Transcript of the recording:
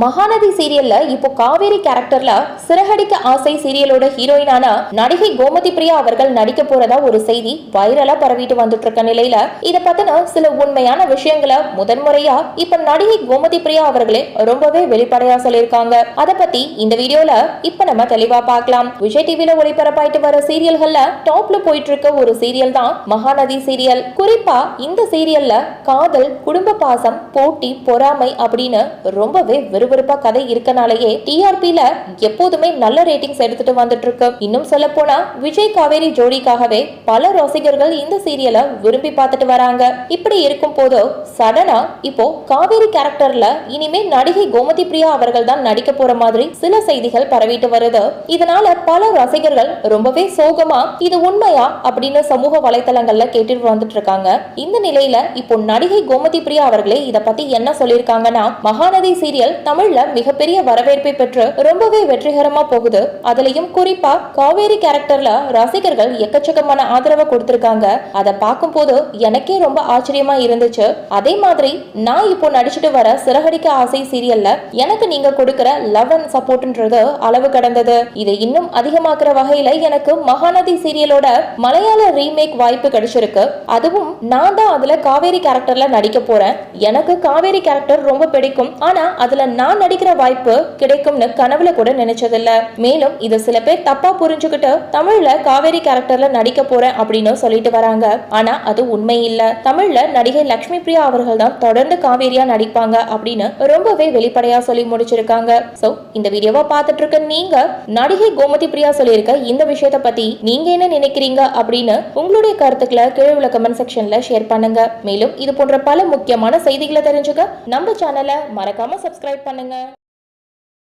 மகாநதி சீரியல்ல இப்போ காவேரி கேரக்டர்ல சிறகடிக்க ஆசை சீரியலோட ஹீரோயினான நடிகை கோமதி பிரியா அவர்கள் நடிக்க போறதா ஒரு செய்தி வைரலா பரவிட்டு வந்துட்டு இருக்க நிலையில இத பத்தின சில உண்மையான விஷயங்களை முதன்முறையா இப்ப நடிகை கோமதி பிரியா அவர்களே ரொம்பவே வெளிப்படையா சொல்லியிருக்காங்க. அத பத்தி இந்த வீடியோல இப்ப நம்ம தெளிவா பார்க்கலாம். விஜய் டிவில ஒளிபரப்பாயிட்டு வர சீரியல்கள்ல டாப்ல போயிட்டு இருக்க ஒரு சீரியல் தான் மகாநதி சீரியல். குறிப்பா இந்த சீரியல்ல காதல் குடும்ப பாசம் போட்டி பொறாமை அப்படின்னு ரொம்பவே விறுவிறுப்பா கதை இருக்கனாலேயே டிஆர்பில எப்போதுமே நல்ல ரேட்டிங்ஸ் எடுத்துட்டு வந்துட்டு இருக்கு இன்னும் சொல்ல போனா விஜய் காவேரி ஜோடிக்காகவே பல ரசிகர்கள் இந்த சீரியலை விரும்பி பார்த்துட்டு வராங்க. இப்படி இருக்கும் போது சடனா இப்போ காவேரி கேரக்டர்ல இனிமே நடிகை கோமதி பிரியா அவர்கள் தான் நடிக்க போற மாதிரி சில செய்திகள் பரவிட்டு வருது. இதனால பல ரசிகர்கள் ரொம்பவே சோகமா இது உண்மையா அப்படின்னு சமூக வலைதளங்கள்ல கேட்டுட்டு வந்துட்டு இருக்காங்க இந்த நிலையில இப்போ நடிகை கோமதி பிரியா அவர்களே இத பத்தி என்ன சொல்லியிருக்காங்கன்னா மகாநதி சீரியல் தமிழ்ல மிகப்பெரிய வரவேற்பை பெற்று ரொம்பவே வெற்றிகரமா போகுது. அதுலயும் குறிப்பா காவேரி கேரக்டர்ல ரசிகர்கள் எக்கச்சக்கமான ஆதரவை கொடுத்திருக்காங்க. அதை பார்க்கும்போது எனக்கே ரொம்ப ஆச்சரியமா இருந்துச்சு. அதே மாதிரி நான் இப்போ நடிச்சிட்டு வர சிறகடிக்க ஆசை சீரியல்ல எனக்கு நீங்க கொடுக்கிற லவ் அண்ட் சப்போர்ட்ன்றது அளவு கடந்தது. இதை இன்னும் அதிகமாக்குற வகையில எனக்கு மகாநதி சீரியலோட மலையாள ரீமேக் வாய்ப்பு கிடைச்சிருக்கு. அதுவும் நான் தான் அதுல காவேரி கேரக்டர்ல நடிக்க போறேன். எனக்கு காவேரி கேரக்டர் ரொம்ப பிடிக்கும். ஆனா அதுல நான் நடிக்கிற வாய்ப்பு கிடைக்கும்னு கனவுல கூட நினைச்சதில்ல. மேலும் இது சில பேர் தப்பா புரிஞ்சுக்கிட்டு தமிழ்ல காவேரி கேரக்டர்ல நடிக்க போறேன் அப்படின்னு சொல்லிட்டு வராங்க. ஆனா அது உண்மை இல்ல தமிழ்ல நடிகை லக்ஷ்மி பிரியா அவர்கள் தான் தொடர்ந்து காவேரியா நடிப்பாங்க அப்படின்னு ரொம்பவே வெளிப்படையா சொல்லி முடிச்சிருக்காங்க. சோ இந்த வீடியோவை பார்த்துட்டு இருக்க நீங்க நடிகை கோமதி பிரியா சொல்லியிருக்க இந்த விஷயத்த பத்தி நீங்க என்ன நினைக்கிறீங்க அப்படின்னு உங்களுடைய கருத்துக்களை கீழே உள்ள கமெண்ட் செக்ஷன்ல ஷேர் பண்ணுங்க. மேலும் இது போன்ற பல முக்கியமான செய்திகளை தெரிஞ்சுக்க நம்ம சேனலை மறக்காம சப்ஸ்கிரைப் பண்ணுங்க.